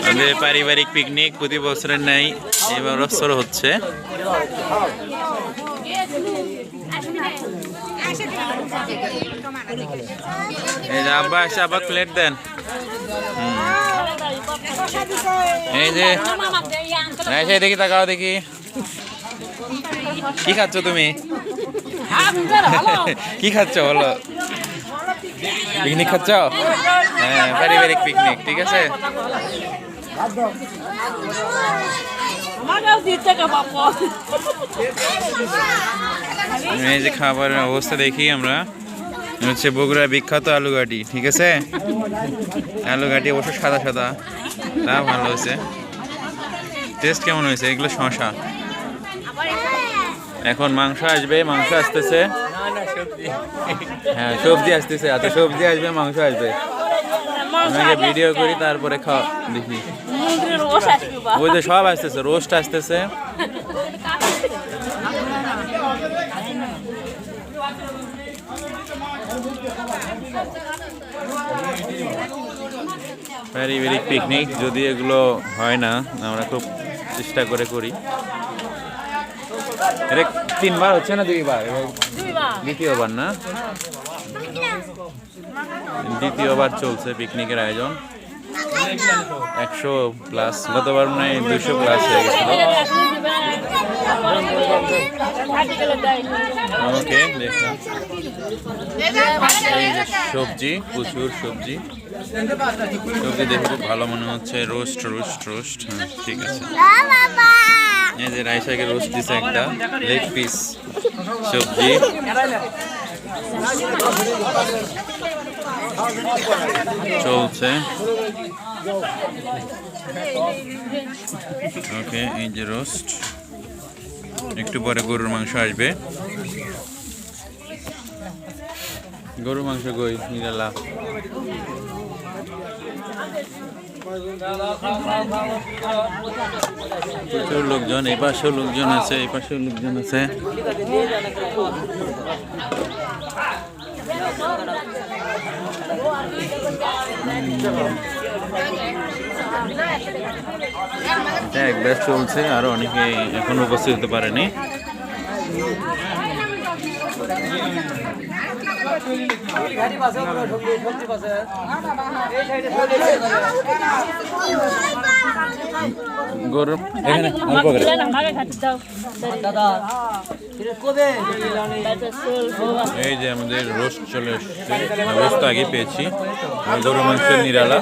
আমাদের পারিবারিক পিকনিক প্রতি বছরের ন্যায় এবার বছর হচ্ছে। এই যে আব্বা এসে আবার প্লেট দেন। এই যে এসে দেখি তাকাও দেখি। কি খাচ্ছ তুমি? কি খাচ্ছ বলো? পিকনিক খাচ্ছ? হ্যাঁ পারিবারিক পিকনিক, ঠিক আছে? এই যে খাবারের অবস্থা দেখি আমরা হচ্ছে বগুড়ার বিখ্যাত আলু গাটি ঠিক আছে? আলু গাটি অবশ্য সাদা সাদা, তা ভালো হয়েছে। টেস্ট কেমন হয়েছে? এগুলো শশা এখন মাংস আসবে, মাংস আসতেছে। হ্যাঁ সবজি আসতেছে আচ্ছা সবজি আসবে মাংস আসবে। ভিডিও করি তারপরে খাওয়া দেখি। ওই যে সব আসতেছে রোস্ট আসতেছে। পারিবারিক পিকনিক যদি এগুলো হয় না আমরা খুব চেষ্টা করে করি। তিনবার হচ্ছে না দুইবার? দ্বিতীয়বার না? দ্বিতীয়বার চলছে পিকনিকের আয়োজন। একশো প্লাস গতবার মনে হয় দুশো প্লাস হয়ে গেছিল ওকে সবজি, প্রচুর সবজি। সবজি দেখে খুব ভালো মনে হচ্ছে। রোস্ট রোস্ট রোস্ট হ্যাঁ ঠিক আছে। এই যে রাইসাকে রোস্ট দিছে একটা, লেগ পিস সবজি। চলছে। ওকে, এই যে রোস্ট। একটু পরে গরুর মাংস আসবে। গরুর মাংস গই নিরালা। প্রচুর লোকজন, এই পাশেও লোকজন আছে, এই পাশেও লোকজন আছে। এক ব্যাস চলছে, আরও অনেকে এখন উপস্থিত হতে পারেনি। এই যে আমাদের রোস্ট চলে এসছে রোস্ট আগে পেয়েছি। গরু মাংসের নিরালা।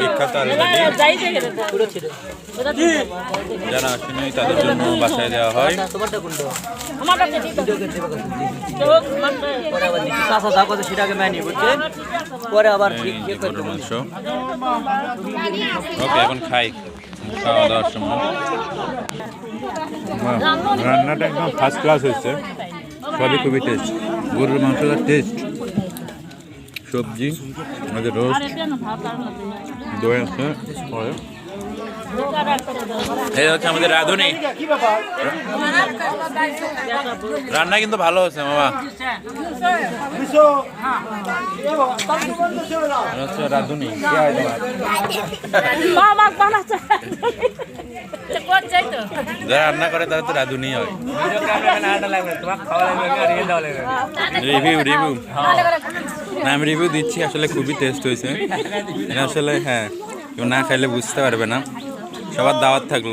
বিখ্যাত যারা আসেনি তাদের জন্য বাসায় দেওয়া হয়। মানে মানি ইয়ে ওকে এখন খাই। খাওয়া দাওয়ার সময়। রান্নাটা একদম ফার্স্ট ক্লাস হয়েছে। সবই খুবই টেস্ট গরুর মাংসটা টেস্ট সবজি আমাদের রোস্ট না দই আছে এই হচ্ছে আমাদের রাঁধুনি। রান্না কিন্তু ভালো হচ্ছে মামা। এটা হচ্ছে রাঁধুনি হয়? বাবা যারা রান্না করে তারা তো রাঁধুনি হয়। রিভিউ রিভিউ আমি রিভিউ দিচ্ছি, আসলে খুবই টেস্ট হয়েছে। এটা আসলে হ্যাঁ কেউ না খাইলে বুঝতে পারবে না। সবার দাওয়াত থাকল।